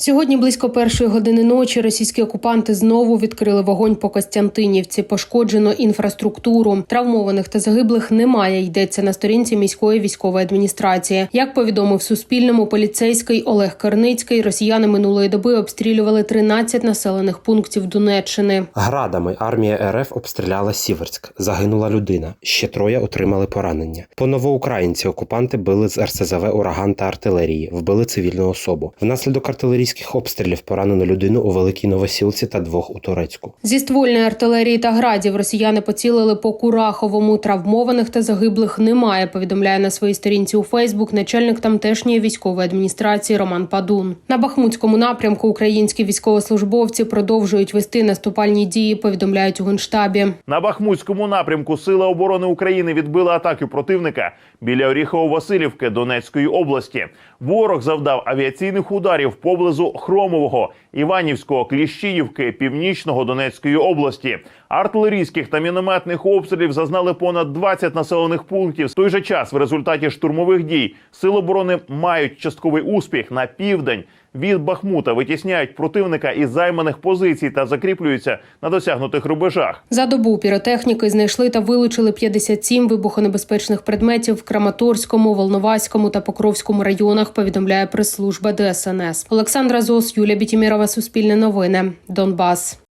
Сьогодні близько першої години ночі російські окупанти знову відкрили вогонь по Костянтинівці. Пошкоджено інфраструктуру. Травмованих та загиблих немає. Йдеться на сторінці міської військової адміністрації. Як повідомив Суспільному поліцейський Олег Карницький, росіяни минулої доби обстрілювали 13 населених пунктів Донеччини. Градами армія РФ обстріляла Сіверськ. Загинула людина. Ще троє отримали поранення. По новоукраїнці окупанти били з РСЗВ ураган та артилерії, вбили цивільну особу. Внаслідок артилерійських обстрілів поранено людину у Великій Новосілці та двох у Турецьку. Зі ствольної артилерії та градів росіяни поцілили по Кураховому. Травмованих та загиблих немає. Повідомляє на своїй сторінці у Фейсбук начальник тамтешньої військової адміністрації Роман Падун. На Бахмутському напрямку українські військовослужбовці продовжують вести наступальні дії. Повідомляють у генштабі. На Бахмутському напрямку Сили оборони України відбили атаки противника біля Оріхово-Василівки Донецької області. Ворог завдав авіаційних ударів поблизу Хромового, Іванівського, Кліщіївки, Північного Донецької області. Артилерійських та мінометних обстрілів зазнали понад 20 населених пунктів. В той же час, в результаті штурмових дій, сили оборони мають частковий успіх на південь. Від Бахмута витісняють противника із займаних позицій та закріплюються на досягнутих рубежах. За добу піротехніки знайшли та вилучили 57 вибухонебезпечних предметів в Краматорському, Волноваському та Покровському районах. Повідомляє прес-служба ДСНС. Олександра Зос, Юлія Бітімірова, Суспільне новини, Донбас.